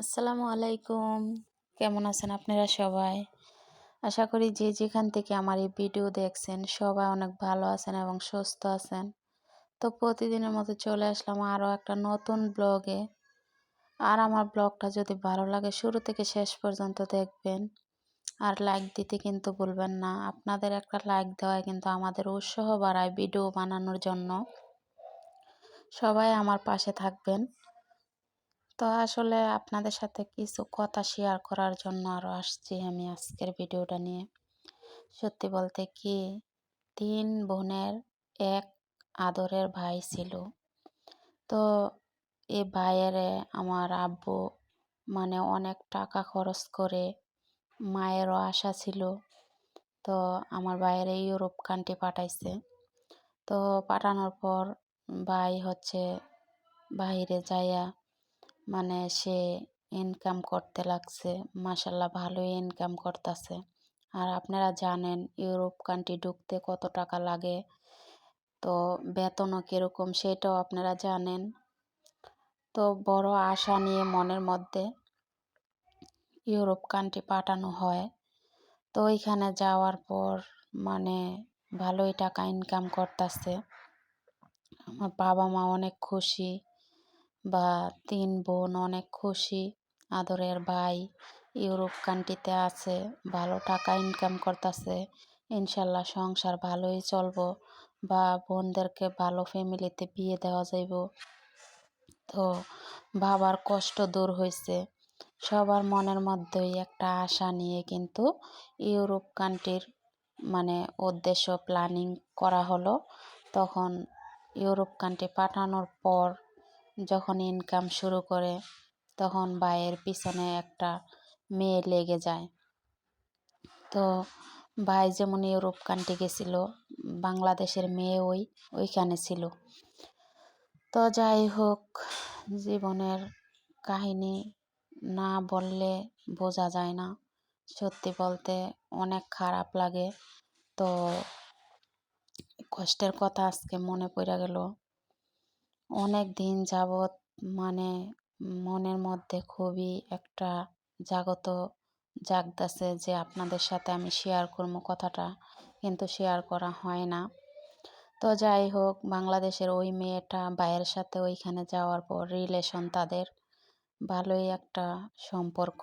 আসসালামু আলাইকুম। কেমন আছেন আপনারা সবাই? আশা করি যে যেখান থেকে আমার এই ভিডিও দেখছেন সবাই অনেক ভালো আছেন এবং সুস্থ আছেন। তো প্রতিদিনের মতো চলে আসলাম আরও একটা নতুন ব্লগে আর আমার ব্লগটা যদি ভালো লাগে শুরু থেকে শেষ পর্যন্ত দেখবেন। আর লাইক দিতে কিন্তু ভুলবেন না। আপনাদের একটা লাইক দেওয়ায় কিন্তু আমাদের উৎসাহ বাড়ায় ভিডিও বানানোর জন্য। সবাই আমার পাশে থাকবেন। তো আসলে আপনাদের সাথে কিছু কথা শেয়ার করার জন্য আরও আসছি আমি আজকের ভিডিওটা নিয়ে। সত্যি বলতে কি, তিন বোনের এক আদরের ভাই ছিল। তো এই ভাইয়ের আমার আব্বু মানে অনেক টাকা খরচ করে মায়েরও আশা ছিল। তো আমার ভাইয়ের ইউরোপ কান্ট্রি পাঠাইছে। তো পাঠানোর পর ভাই হচ্ছে বাহিরে যাইয়া মানে সে ইনকাম করতে লাগছে। মাসাল্লাহ ভালোই ইনকাম করতেছে। আর আপনারা জানেন, ইউরোপ কান্ট্রি ঢুকতে কত টাকা লাগে? তো বেতনও কীরকম সেটাও আপনারা জানেন। তো বড় আশা নিয়ে মনের মধ্যে ইউরোপ কান্ট্রি পাঠানো হয়। তো ওইখানে যাওয়ার পর মানে ভালোই টাকা ইনকাম করতেছে। আমার বাবা মা অনেক খুশি। বা তিন বোন অনেক খুশি। আদরের ভাই ইউরোপ কান্ট্রিতে আছে, ভালো টাকা ইনকাম করতেছে। ইনশাল্লাহ সংসার ভালোই চলবো বা বোনদেরকে ভালো ফ্যামিলিতে বিয়ে দেওয়া যাইব। তো বাবার কষ্ট দূর হয়েছে সবার মনের মধ্যেই একটা আশা নিয়ে কিন্তু ইউরোপ কান্ট্রির মানে উদ্দেশ্য প্ল্যানিং করা হলো। তখন ইউরোপ কান্ট্রি পাঠানোর পর যখন ইনকাম শুরু করে, তখন ভাইয়ের পিছনে একটা মেয়ে লেগে যায়। তো ভাই যেমন ইউরোপ কান্ট্রি গেছিল, বাংলাদেশের মেয়ে ওই, ওইখানে ছিল। তো যাই হোক, জীবনের কাহিনী না বললে বোঝা যায় না। সত্যি বলতে অনেক খারাপ লাগে। তো কষ্টের কথা আজকে মনে পড়ে গেল। অনেক দিন যাবৎ মানে মনের মধ্যে খুবই একটা জাগত জাগতেছে যে আপনাদের সাথে আমি শেয়ার করব কথাটা, কিন্তু শেয়ার করা হয় না। তো যাই হোক, বাংলাদেশের ওই মেয়েটা ভাইয়ের সাথে ওইখানে যাওয়ার পর রিলেশন তাদের ভালোই একটা সম্পর্ক।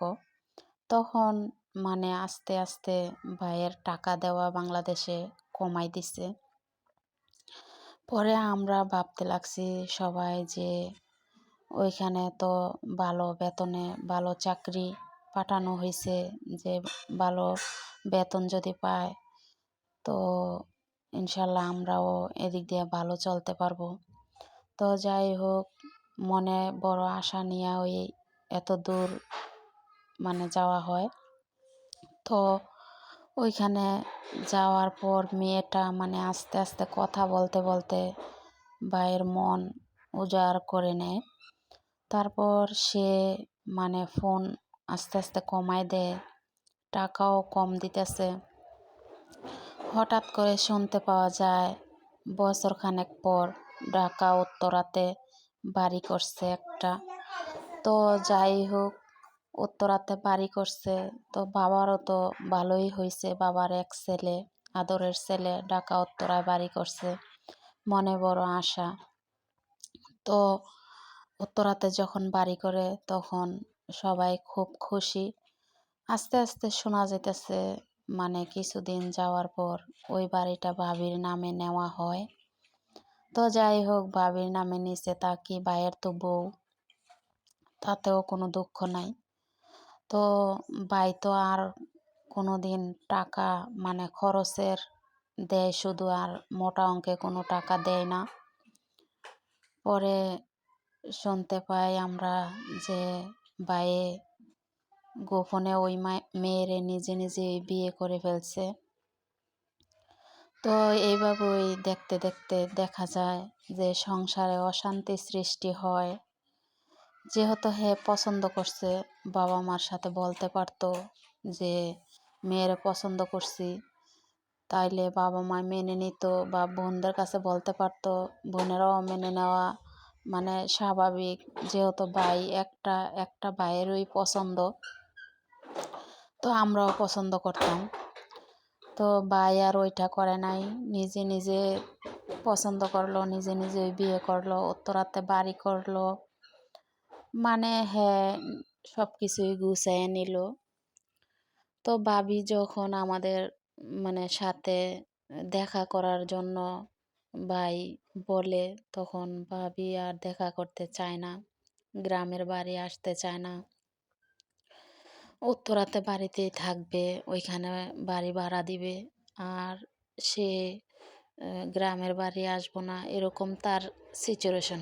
তখন মানে আস্তে আস্তে ভাইয়ের টাকা দেওয়া বাংলাদেশে কমাই দিছে। পরে আমরা ভাবতে লাগছি সবাই যে ওইখানে তো ভালো বেতনে ভালো চাকরি পাঠানো হয়েছে যে ভালো বেতন যদি পায় তো ইনশাল্লাহ আমরাও এদিক দিয়ে ভালো চলতে পারব। তো যাই হোক, মনে বড় আশা নিয়ে ওই এত দূর মানে যাওয়া হয়। তো ওইখানে যাওয়ার পর মেয়েটা মানে আস্তে আস্তে কথা বলতে বলতে ভাইয়ের মন উজাড় করে নেয়। তারপর সে মানে ফোন আস্তে আস্তে কমায় দেয়, টাকাও কম দিতেছে। হঠাৎ করে শুনতে পাওয়া যায় বছর খানেক পর ঢাকা উত্তরাতে বাড়ি করছে একটা। তো যাই হোক উত্তরাতে বাড়ি করছে। তো বাবারও তো ভালোই হয়েছে বাবার এক ছেলে, আদরের ছেলে ঢাকা উত্তরায় বাড়ি করছে। মনে বড় আশা। তো উত্তরাতে যখন বাড়ি করে তখন সবাই খুব খুশি। আস্তে আস্তে শোনা যেতেছে মানে কিছুদিন যাওয়ার পর ওই বাড়িটা ভাবির নামে নেওয়া হয়। তো যাই হোক, ভাবির নামে নিচে তা কি ভাইয়ের তো বউ। তাতেও কোনো দুঃখ নাই। তো ভাই তো আর কোনো দিন টাকা মানে খরচের দেয় শুধু আর মোটা অঙ্কে কোনো টাকা দেয় না। পরে শুনতে পাই আমরা যে ভাইয়ে গোপনে ওই মেয়েরে নিজে নিজে বিয়ে করে ফেলছে। তো এইভাবেই দেখতে দেখতে দেখা যায় যে সংসারে অশান্তি সৃষ্টি হয়। যেহেতু হে পছন্দ করছে বাবা মার সাথে বলতে পারতো যে, মেয়েরে পছন্দ করছি। তাইলে বাবা মা মেনে নিত বা বোনদের কাছে বলতে পারতো, বোনেরাও মেনে নেওয়া মানে স্বাভাবিক, যেহেতু ভাই একটা একটা ভাইয়েরই পছন্দ। তো আমরাও পছন্দ করতাম। তো ভাই আর ওইটা করে নাই, নিজে নিজে পছন্দ করল, নিজে নিজে বিয়ে করল উত্তরাতে বাড়ি করল। মানে হ্যাঁ সব কিছুই গুছাইয়ে নিল। তো ভাবি যখন আমাদের মানে সাথে দেখা করার জন্য ভাই বলে, তখন ভাবি আর দেখা করতে চায় না, গ্রামের বাড়ি আসতে চায় না। উত্তরাতে বাড়িতেই থাকবে, ওইখানে বাড়ি ভাড়া দিবে। আর সে গ্রামের বাড়ি আসব না, এরকম তার সিচুয়েশন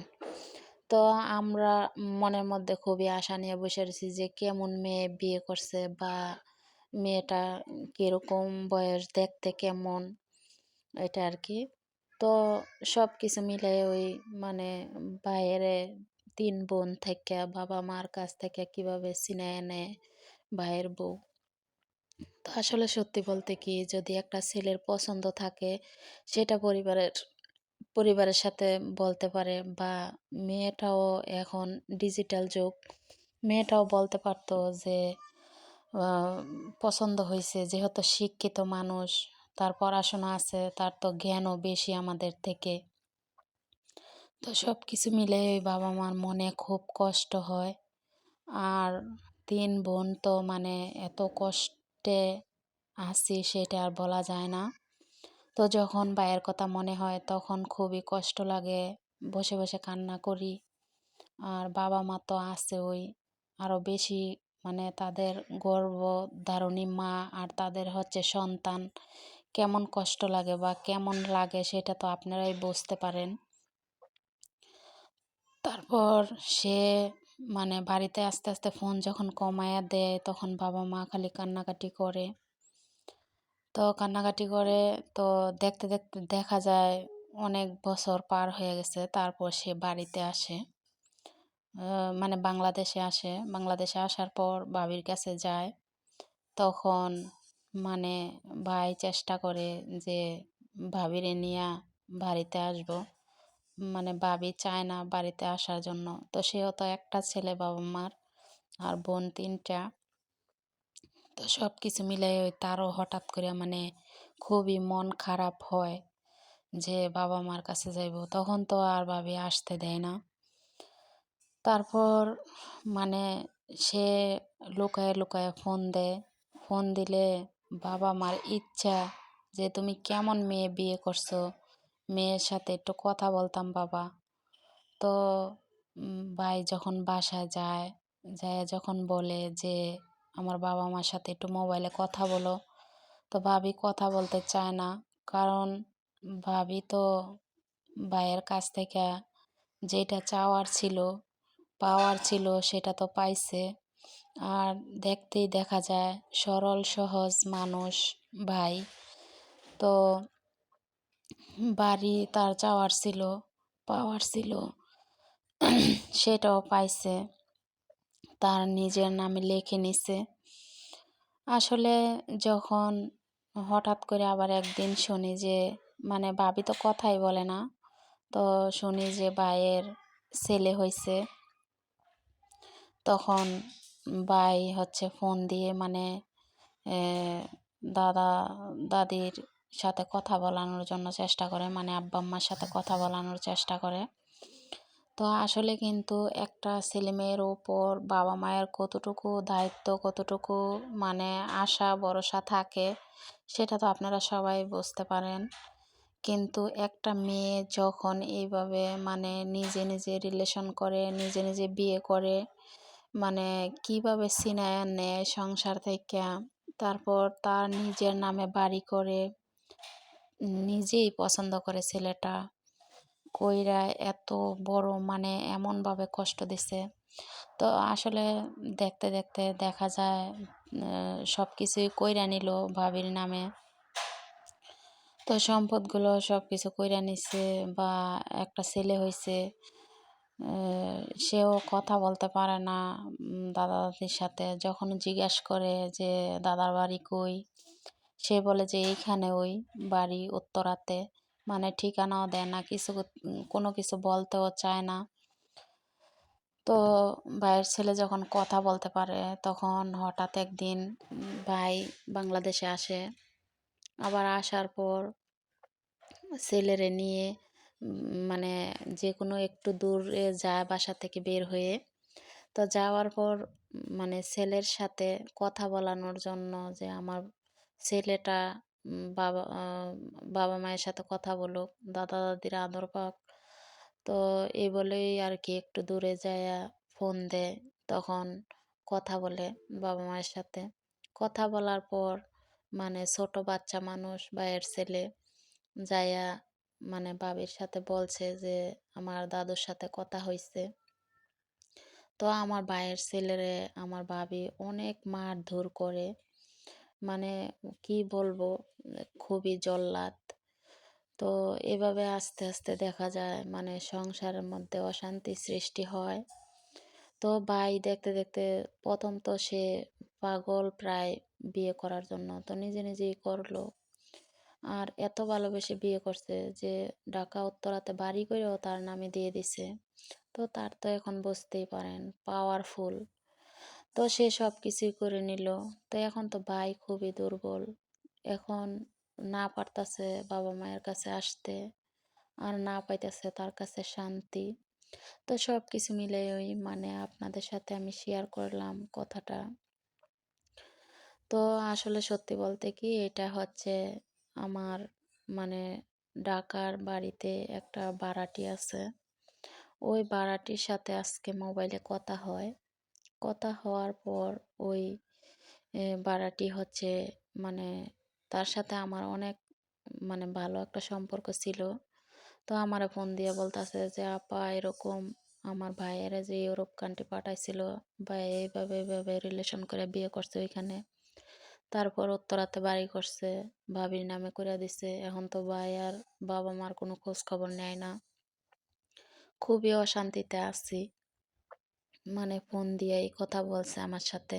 তো আমরা মনের মধ্যে খুবই আশা নিয়ে বসে রয়েছি যে কেমন মেয়ে বিয়ে করছে বা মেয়েটা কীরকম বয়স, দেখতে কেমন, এটা আর কি তো সব কিছু মিলে ওই মানে বাইরে তিন বোন থেকে, বাবা মার কাছ থেকে কীভাবে চিনে এনে ভাইয়ের বউ। তো আসলে সত্যি বলতে কি, যদি একটা ছেলের পছন্দ থাকে, সেটা পরিবারের পরিবারের সাথে বলতে পারে বা মেয়েটাও এখন ডিজিটাল যুগ। মেয়েটাও বলতে পারতো যে পছন্দ হয়েছে যেহেতু শিক্ষিত মানুষ, তার পড়াশোনা আছে, তার তো জ্ঞানও বেশি আমাদের থেকে। তো সব কিছু মিলে বাবা মার মনে খুব কষ্ট হয়। আর তিন বোন তো মানে এত কষ্টে আসি সেটা আর বলা যায় না। তো যখন ভাইয়ের কথা মনে হয় তখন খুবই কষ্ট লাগে বসে বসে কান্না করি। আর বাবা মা তো আছে ওই। আরও বেশি মানে তাদের গর্ভধারণী মা আর তাদের হচ্ছে সন্তান। কেমন কষ্ট লাগে বা কেমন লাগে সেটা তো আপনারাই বুঝতে পারেন। তারপর সে মানে বাড়িতে আস্তে আস্তে ফোন যখন কমায়া দেয় তখন বাবা মা খালি কান্নাকাটি করে। তো কান্নাকাটি করে, তো দেখতে দেখতে দেখা যায় অনেক বছর পার হয়ে গেছে, তারপর সে বাড়িতে আসে। মানে বাংলাদেশে আসে। বাংলাদেশে আসার পর বাবির কাছে যায়। তখন মানে ভাই চেষ্টা করে যে, ভাবিরে নিয়ে বাড়িতে আসব। মানে ভাবি চায় না বাড়িতে আসার জন্য। তো সেও তো একটা ছেলে বাবা মার আর বোন তিনটা। তো সব কিছু মিলাই ওই তারও হঠাৎ করে মানে খুবই মন খারাপ হয় যে বাবা মার কাছে যাইব। তখন তো আর ভাবি আসতে দেয় না। তারপর মানে সে লুকায় লুকায় ফোন দেয়। ফোন দিলে বাবা মার ইচ্ছা যে, তুমি কেমন মেয়ে বিয়ে করছ? মেয়ের সাথে একটু কথা বলতাম বাবা। তো ভাই যখন বাসায় যায় যায় যখন বলে যে আমার বাবা মার সাথে একটু মোবাইলে কথা বলো। তো ভাবি কথা বলতে চায় না। কারণ ভাবি তো ভাইয়ের কাছ থেকে যেটা চাওয়ার ছিল, পাওয়ার ছিল সেটা তো পাইছে। আর দেখতেই দেখা যায় সরল, সহজ মানুষ ভাই। তো বাড়ি তার চাওয়ার ছিল, পাওয়ার ছিল, সেটাও পাইছে। তার নিজের নামে লিখে নিছে। আসলে যখন হঠাৎ করে আবার একদিন শুনি যে মানে ভাবি তো কথাই বলে না, তো শুনি যে ভাইয়ের ছেলে হয়েছে তখন ভাই হচ্ছে ফোন দিয়ে মানে দাদা, দাদির সাথে কথা বলানোর জন্য চেষ্টা করে মানে আব্বা আম্মার সাথে কথা বলানোর চেষ্টা করে। তো আসলে কিন্তু একটা ছেলে মেয়ের ওপর বাবা মায়ের কতটুকু দায়িত্ব, কতটুকু মানে আশা, ভরসা থাকে, সেটা তো আপনারা সবাই বুঝতে পারেন। কিন্তু একটা মেয়ে যখন এইভাবে মানে নিজে নিজে রিলেশন করে, নিজে নিজে বিয়ে করে মানে কীভাবে সিনায় নেয় সংসার থেকে, তারপর তার নিজের নামে বাড়ি করে নিজেই পছন্দ করে ছেলেটা কইরা এত বড় মানে এমনভাবে কষ্ট দিছে। তো আসলে দেখতে দেখতে দেখা যায় সব কিছুই কইরা নিল ভাবির নামে। তো সম্পদগুলো সব কিছু কইরা নিছে বা একটা ছেলে হয়েছে সেও কথা বলতে পারে না দাদা দাদির সাথে। যখন জিজ্ঞেস করে যে, দাদার বাড়ি কই? সে বলে যে, এইখানে ওই বাড়ি উত্তরাতে। মানে ঠিকানাও দেয় না, কিছু কোনো কিছু বলতেও চায় না। তো ভাইয়ের ছেলে যখন কথা বলতে পারে, তখন হঠাৎ একদিন ভাই বাংলাদেশে আসে। আবার আসার পর ছেলেরে নিয়ে মানে যে কোনো একটু দূরে যায় বাসা থেকে বের হয়ে। তো যাওয়ার পর মানে ছেলের সাথে কথা বলানোর জন্য যে আমার ছেলেটা বাবা বাবা মায়ের সাথে কথা বলুক, দাদা দাদির আদর পাক তো এই বলেই আর কি একটু দূরে যায় ফোন দেয়। তখন কথা বলে বাবা মায়ের সাথে। কথা বলার পর মানে ছোট বাচ্চা মানুষ ভাইয়ের ছেলে যাইয়া মানে বাবির সাথে বলছে যে, আমার দাদুর সাথে কথা হয়েছে তো আমার ভাইয়ের ছেলেরে আমার ভাবি অনেক মারধর করে মানে কি বলব, খুবই জল্লাদ। তো এভাবে আস্তে আস্তে দেখা যায় মানে সংসারের মধ্যে অশান্তি সৃষ্টি হয়। তো ভাই দেখতে দেখতে প্রথম তো সে পাগল প্রায় বিয়ে করার জন্য, তো নিজে নিজেই করল। আর এত ভালোবেসে বিয়ে করছে যে ঢাকা উত্তরাতে বাড়ি করেও তার নামে দিয়ে দিছে। তো তার তো এখন বুঝতেই পারেন পাওয়ারফুল তো সে সব কিছুই করে নিল। তো এখন তো ভাই খুবই দুর্বল। এখন না পারতাছে বাবা মায়ের কাছে আসতে আর না পাইতেছে তার কাছে শান্তি। তো সব কিছু মিলে ওই মানে আপনাদের সাথে আমি শেয়ার করলাম কথাটা। তো আসলে সত্যি বলতে কি এটা হচ্ছে আমার মানে ঢাকার বাড়িতে একটা বাড়াটি আছে। ওই বাড়াটির সাথে আজকে মোবাইলে কথা হয়। কথা হওয়ার পর ওই বাড়াটি হচ্ছে মানে তার সাথে আমার অনেক মানে ভালো একটা সম্পর্ক ছিল। তো আমারে ফোন দিয়ে বলতেছে যে, আপা, এরকম আমার ভাইয়েরা যে ইউরোপ কান্ট্রি পাঠাইছিল বা এইভাবে এইভাবে রিলেশন করে বিয়ে করছে ওইখানে। তারপর উত্তরাতে বাড়ি করছে, ভাবির নামে করে দিছে। এখন তো ভাই আর বাবা মার কোনো খোঁজ খবর নেয় না। খুবই অশান্তিতে আছি। মানে ফোন দিয়েই কথা বলছে আমার সাথে।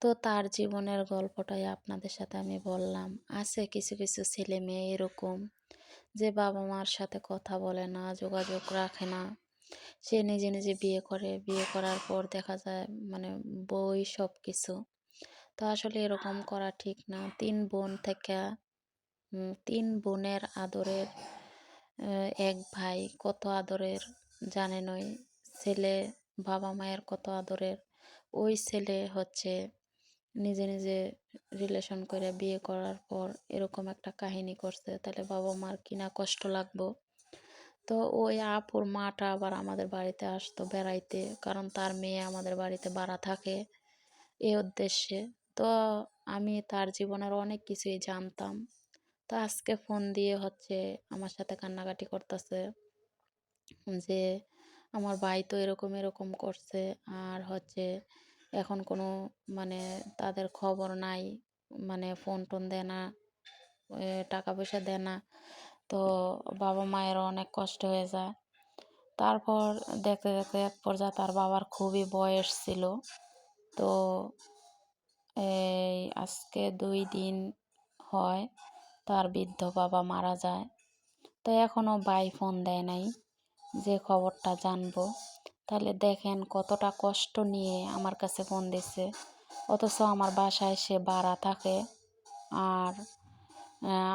তো তার জীবনের গল্পটাই আপনাদের সাথে আমি বললাম। আছে কিছু কিছু ছেলে মেয়ে এরকম যে বাবা মার সাথে কথা বলে না, যোগাযোগ রাখে না। সে নিজে নিজে বিয়ে করে। বিয়ে করার পর দেখা যায় মানে বই সব কিছু তো আসলে এরকম করা ঠিক না। তিন বোন থেকে তিন বোনের আদরের এক ভাই কত আদরের জানেনই? ছেলে বাবা মায়ের কত আদরের। ওই ছেলে হচ্ছে নিজে নিজে রিলেশন করে বিয়ে করার পর এরকম একটা কাহিনী করছে, তাহলে বাবা মার কিনা কষ্ট লাগবো? তো ওই আপুর মাটা আবার আমাদের বাড়িতে আসতো বেড়াইতে, কারণ তার মেয়ে আমাদের বাড়িতে বাড়া থাকে এ উদ্দেশ্যে। তো আমি তার জীবনের অনেক কিছুই জানতাম। তো আজকে ফোন দিয়ে হচ্ছে আমার সাথে কান্নাকাটি করতেছে যে আমার ভাই তো এরকম এরকম করছে। আর হচ্ছে এখন কোনো মানে তাদের খবর নাই মানে ফোন টোন দেয় না টাকা পয়সা দেয় না। তো বাবা মায়েরও অনেক কষ্ট হয়ে যায়। তারপর দেখতে দেখতে এক পর্যায়ে তার বাবার খুবই বয়স ছিল। তো এই আজকে দুই দিন হয় তার বৃদ্ধ বাবা মারা যায়। তো এখনও ভাই ফোন দেয় নাই। যে খবরটা জানব। তাহলে দেখেন কতটা কষ্ট নিয়ে আমার কাছে ফোন দিছে। অথচ আমার বাসায় সে বাড়া থাকে আর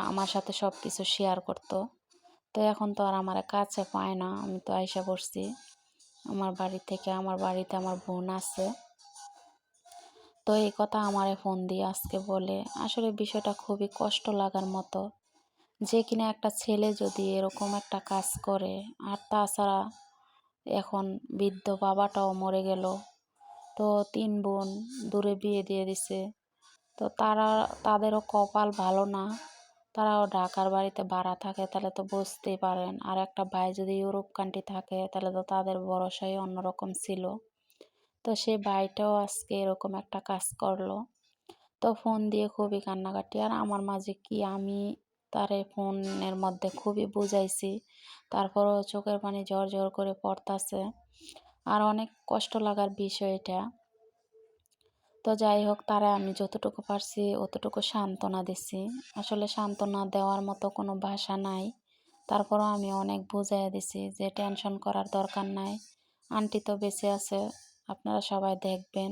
আমার সাথে সব কিছু শেয়ার করতো। তো এখন তো আর আমার কাছে পায় না, আমি তো আইসা পড়ছি। আমার বাড়ি থেকে আমার বাড়িতে আমার বোন আছে। তো এই কথা আমারে ফোন দিয়ে আজকে বলে, আসলে বিষয়টা খুবই কষ্ট লাগার মতো। যে কিনা একটা ছেলে যদি এরকম একটা কাজ করে, আর তাছাড়া এখন বৃদ্ধ বাবাটাও মরে গেল, তো তিন বোন দূরে বিয়ে দিয়ে দিছে, তো তারা, তাদেরও কপাল ভালো না। তারাও ঢাকার বাড়িতে ভাড়া থাকে তাহলে তো বুঝতেই পারেন, আর একটা ভাই যদি ইউরোপ কান্ট্রি থাকে তাহলে তো তাদের ভরসাই অন্যরকম ছিল। তো সেই ভাইটাও আজকে এরকম একটা কাজ করল, তো ফোন দিয়ে খুবই কান্নাকাটি, আর আমার মাঝে কি আমি তারে ফোনের মধ্যে খুবই বুঝাইছি। তারপরও চোখের পানি ঝর ঝর করে পড়তাছে। আর অনেক কষ্ট লাগার বিষয় এটা। তো যাই হোক, তারা আমি যতটুকু পারছি অতটুকু সান্ত্বনা দিছি। আসলে সান্ত্বনা দেওয়ার মতো কোনো ভাষা নাই। তারপরও আমি অনেক বুঝাইয়া দিছি যে টেনশন করার দরকার নাই। আন্টি তো বেঁচে আছে, আপনারা সবাই দেখবেন।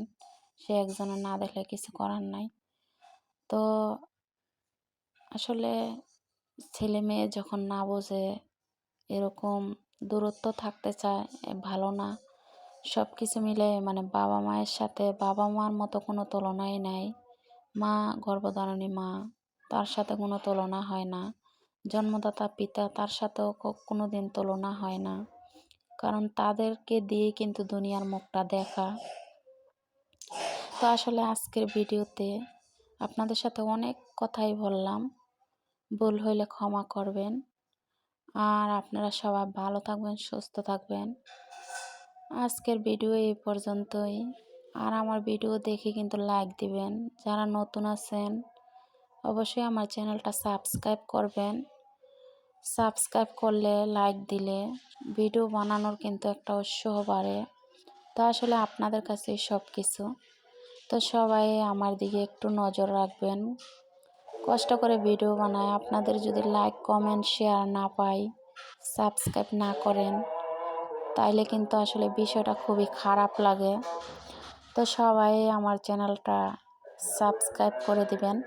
সে একজনে না দেখলে কিছু করার নাই। তো আসলে ছেলে মেয়ে যখন না বোঝে, এরকম দূরত্ব থাকতে চায় ভালো না। সব কিছু মিলে মানে বাবা মায়ের সাথে বাবা মার মতো কোনো তুলনাই নাই। মা গর্ভধারণী মা, তার সাথে কোনো তুলনা হয় না। জন্মদাতা পিতা, তার সাথেও কোনো দিন তুলনা হয় না। কারণ তাদেরকে দিয়ে কিন্তু দুনিয়ার মুখটা দেখা। তো আসলে আজকের ভিডিওতে আপনাদের সাথে অনেক কথাই বললাম। ভুল হইলে ক্ষমা করবেন। আর আপনারা সবাই ভালো থাকবেন, সুস্থ থাকবেন। আজকের ভিডিও এই পর্যন্তই। আর আমার ভিডিও দেখে কিন্তু লাইক দিবেন। যারা নতুন আছেন, অবশ্যই আমার চ্যানেলটা সাবস্ক্রাইব করবেন। সাবস্ক্রাইব করলে লাইক দিলে ভিডিও বানানোর কিন্তু একটা উৎসাহ বাড়ে। তো আসলে আপনাদের কাছে সব কিছু তো সবাই আমার দিকে একটু নজর রাখবেন। কষ্ট করে ভিডিও বানায়। আপনাদের যদি লাইক কমেন্ট শেয়ার না পাই সাবস্ক্রাইব না করেন, তাইলে কিন্তু আসলে বিষয়টা খুবই খারাপ লাগে। তো সবাই আমার চ্যানেলটা সাবস্ক্রাইব করে দিবেন।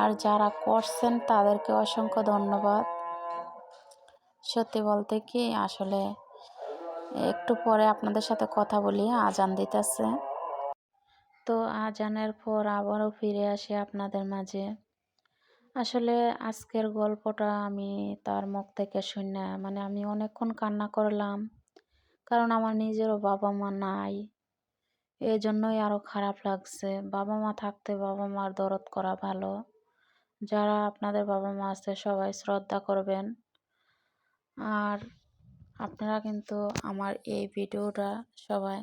আর যারা করছেন, তাদেরকে অসংখ্য ধন্যবাদ। সত্যি বলতে কি, আসলে একটু পরে আপনাদের সাথে কথা বলি, আজান দিতেছে। তো আজানের পর আবারও ফিরে আসি আপনাদের মাঝে। আসলে আজকের গল্পটা আমি তার মুখ থেকে শুনে মানে আমি অনেকক্ষণ কান্না করলাম। কারণ আমার নিজেরও বাবা মা নাই। এই জন্যই আরও খারাপ লাগছে। বাবা মা থাকতে বাবা মার দরদ করা ভালো। যারা আপনাদের বাবা মা আছে, সবাই শ্রদ্ধা করবেন। আর আপনারা কিন্তু আমার এই ভিডিওটা সবাই